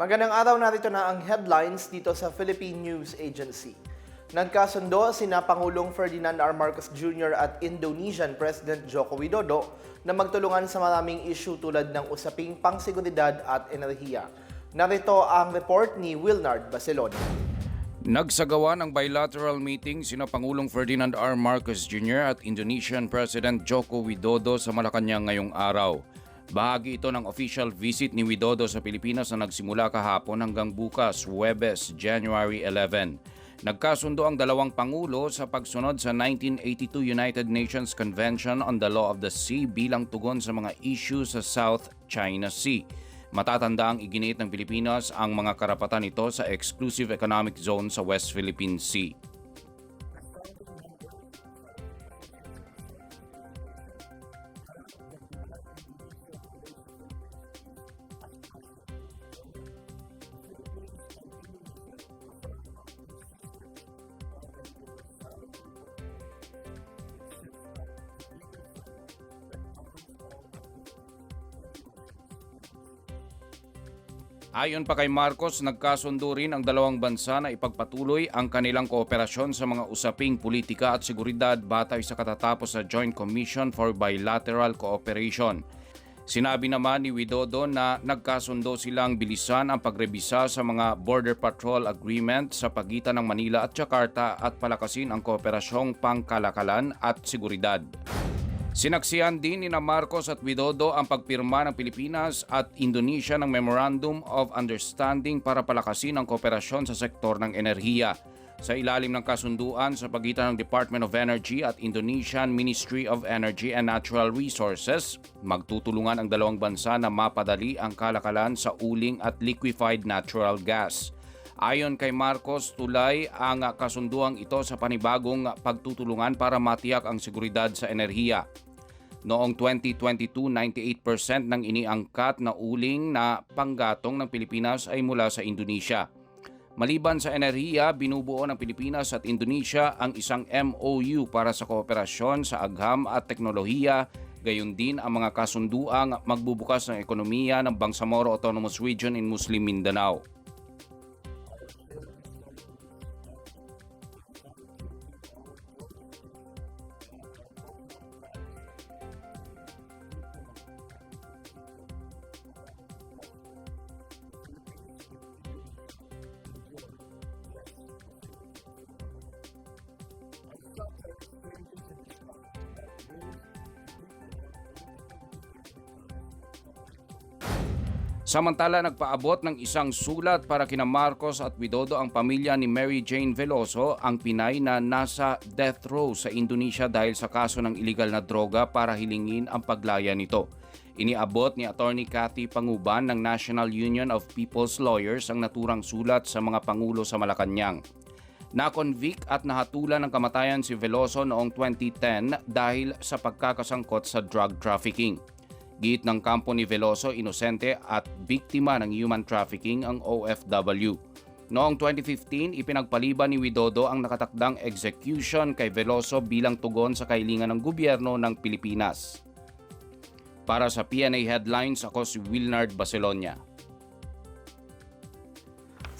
Magandang araw narito na ang headlines dito sa Philippine News Agency. Nagkasundo sina Pangulong Ferdinand R. Marcos Jr. at Indonesian President Joko Widodo na magtulungan sa maraming issue tulad ng usaping pangseguridad at enerhiya. Narito ang report ni Wilnard Bacelon. Nagsagawa ng bilateral meeting sina Pangulong Ferdinand R. Marcos Jr. at Indonesian President Joko Widodo sa Malacanang ngayong araw. Bahagi ito ng official visit ni Widodo sa Pilipinas na nagsimula kahapon hanggang bukas, Huwebes, January 11. Nagkasundo ang dalawang pangulo sa pagsunod sa 1982 United Nations Convention on the Law of the Sea bilang tugon sa mga issues sa South China Sea. Matatanda ang iginit ng Pilipinas ang mga karapatan nito sa Exclusive Economic Zone sa West Philippine Sea. Ayon pa kay Marcos, nagkasundo rin ang dalawang bansa na ipagpatuloy ang kanilang kooperasyon sa mga usaping politika at seguridad batay sa katatapos sa Joint Commission for Bilateral Cooperation. Sinabi naman ni Widodo na nagkasundo silang bilisan ang pagrebisa sa mga Border Patrol Agreement sa pagitan ng Manila at Jakarta at palakasin ang kooperasyong pangkalakalan at seguridad. Sinaksihan din ni na Marcos at Widodo ang pagpirma ng Pilipinas at Indonesia ng Memorandum of Understanding para palakasin ang kooperasyon sa sektor ng enerhiya. Sa ilalim ng kasunduan sa pagitan ng Department of Energy at Indonesian Ministry of Energy and Natural Resources, magtutulungan ang dalawang bansa na mapadali ang kalakalan sa uling at liquefied natural gas. Ayon kay Marcos, tulay ang kasunduang ito sa panibagong pagtutulungan para matiyak ang seguridad sa enerhiya. Noong 2022, 98% ng iniangkat na uling na panggatong ng Pilipinas ay mula sa Indonesia. Maliban sa enerhiya, binubuo ng Pilipinas at Indonesia ang isang MOU para sa kooperasyon sa agham at teknolohiya, gayon din ang mga kasunduang magbubukas ng ekonomiya ng Bangsamoro Autonomous Region in Muslim Mindanao. Samantala, nagpaabot ng isang sulat para kina Marcos at Widodo ang pamilya ni Mary Jane Veloso, ang Pinay na nasa death row sa Indonesia dahil sa kaso ng illegal na droga para hilingin ang paglaya nito. Iniabot ni Attorney Cathy Panguban ng National Union of People's Lawyers ang naturang sulat sa mga pangulo sa Malacanang. Na-convict at nahatulan ng kamatayan si Veloso noong 2010 dahil sa pagkakasangkot sa drug trafficking. Git ng kampo ni Veloso, inosente at biktima ng human trafficking ang OFW. Noong 2015, ipinagpaliban ni Widodo ang nakatakdang execution kay Veloso bilang tugon sa kahilingan ng gobyerno ng Pilipinas. Para sa PNA Headlines, ako si Wilnard Bacelonia.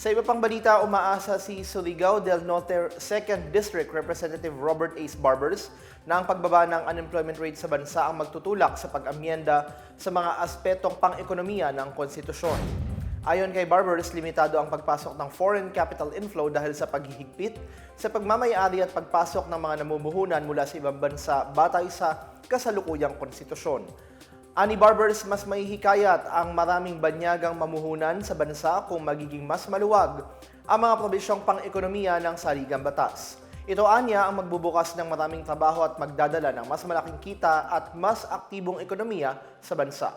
Sa iba pang balita, umaasa si Surigao del Norte 2nd District Representative Robert Ace Barbers na ang pagbaba ng unemployment rate sa bansa ang magtutulak sa pag-amyenda sa mga aspetong pang-ekonomiya ng konstitusyon. Ayon kay Barbers, limitado ang pagpasok ng foreign capital inflow dahil sa paghihigpit sa pagmamayari at pagpasok ng mga namumuhunan mula sa ibang bansa batay sa kasalukuyang konstitusyon. Ani Barbers, mas mahihikayat ang maraming banyagang mamuhunan sa bansa kung magiging mas maluwag ang mga probisyong pang-ekonomiya ng saligang batas. Ito anya ang magbubukas ng maraming trabaho at magdadala ng mas malaking kita at mas aktibong ekonomiya sa bansa.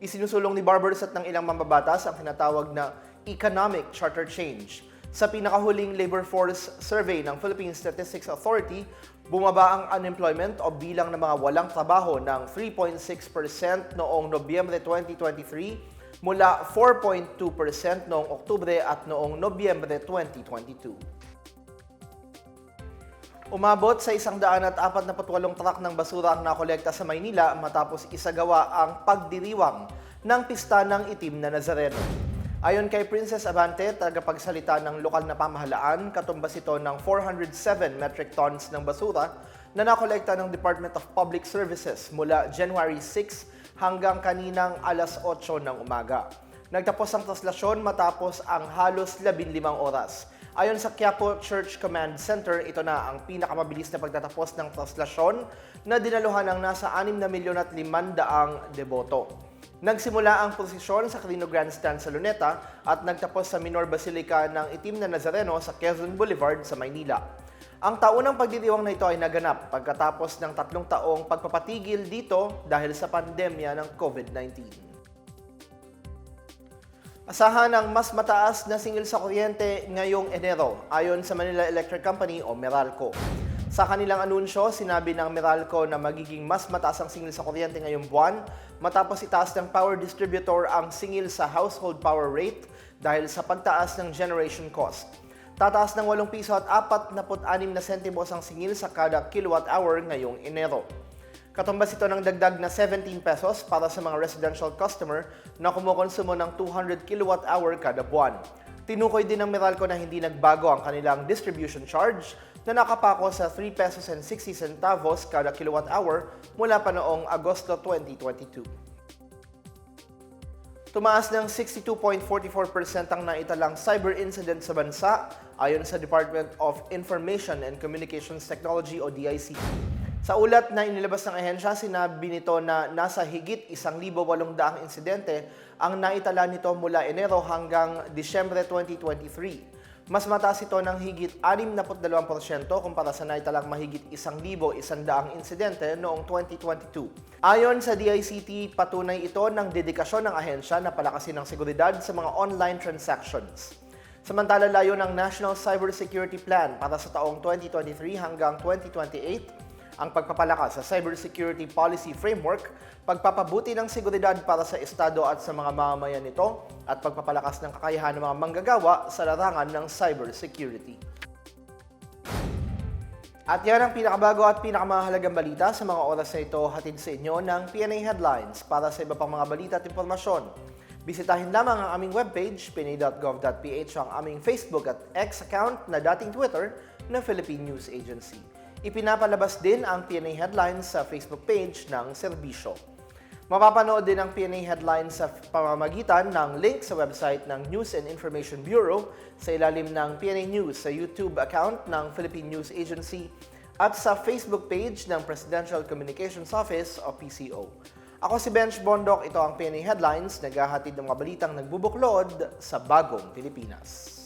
Isinusulong ni Barbers at ng ilang mambabatas ang tinatawag na economic charter change. Sa pinakahuling labor force survey ng Philippine Statistics Authority, bumaba ang unemployment o bilang ng mga walang trabaho ng 3.6% noong Nobyembre 2023 mula 4.2% noong Oktubre at noong Nobyembre 2022. Umabot sa 148 truck ng basura ang nakolekta sa Maynila matapos isagawa ang pagdiriwang ng pista ng itim na Nazareno. Ayon kay Princess Abante, tagapagsalita ng lokal na pamahalaan, katumbas ito ng 407 metric tons ng basura na nakolekta ng Department of Public Services mula January 6 hanggang kaninang alas 8 ng umaga. Nagtapos ang traslasyon matapos ang halos 15 oras. Ayon sa Quiapo Church Command Center, ito na ang pinakamabilis na pagtatapos ng traslasyon na dinaluhan ng nasa 6 na milyon at 500 deboto. Nagsimula ang prosesyon sa Carino Grandstand sa Luneta at nagtapos sa Minor Basilica ng Itim na Nazareno sa Quezon Boulevard sa Maynila. Ang taunang pagdiriwang na ito ay naganap pagkatapos ng tatlong taong pagpapatigil dito dahil sa pandemya ng COVID-19. Asahan ang mas mataas na singil sa kuryente ngayong Enero ayon sa Manila Electric Company o Meralco. Sa kanilang anunsyo, sinabi ng Meralco na magiging mas mataas ang singil sa kuryente ngayong buwan matapos itaas ng power distributor ang singil sa household power rate dahil sa pagtaas ng generation cost. Tataas ng 8 piso at 46 na sentimos ang singil sa kada kilowatt hour ngayong Enero. Katumbas ito ng dagdag na 17 pesos para sa mga residential customer na kumukonsumo ng 200 kilowatt hour kada buwan. Tinukoy din ng Meralco na hindi nagbago ang kanilang distribution charge na nakapako sa 3 pesos and 60 centavos kada kilowatt hour mula pa noong Agosto 2022. Tumaas ng 62.44% ang naitalang cyber incident sa bansa ayon sa Department of Information and Communications Technology o DIC. Sa ulat na inilabas ng ahensya, sinabi nito na nasa higit 1,800 insidente ang naitala nito mula Enero hanggang Disyembre 2023. Mas mataas ito ng higit 62% kumpara sa naitalang mahigit 1,100 insidente noong 2022. Ayon sa DICT, patunay ito ng dedikasyon ng ahensya na palakasin ang seguridad sa mga online transactions. Samantala layo ng National Cybersecurity Plan para sa taong 2023 hanggang 2028 ang pagpapalakas sa cybersecurity policy framework, pagpapabuti ng seguridad para sa Estado at sa mga mamamayan nito, at pagpapalakas ng kakayahan ng mga manggagawa sa larangan ng cybersecurity. At yan ang pinakabago at pinakamahalagang balita sa mga oras na ito hatid sa inyo ng PNA Headlines. Para sa iba pang mga balita at impormasyon, bisitahin lamang ang aming webpage, pna.gov.ph, ang aming Facebook at X account na dating Twitter na Philippine News Agency. Ipinapalabas din ang PNA Headlines sa Facebook page ng serbisyo. Mapapanood din ang PNA Headlines sa pamamagitan ng link sa website ng News and Information Bureau sa ilalim ng PNA News sa YouTube account ng Philippine News Agency at sa Facebook page ng Presidential Communications Office o PCO. Ako si Bench Bondok, ito ang PNA Headlines, naghahatid ng mga balitang nagbubuklod sa bagong Pilipinas.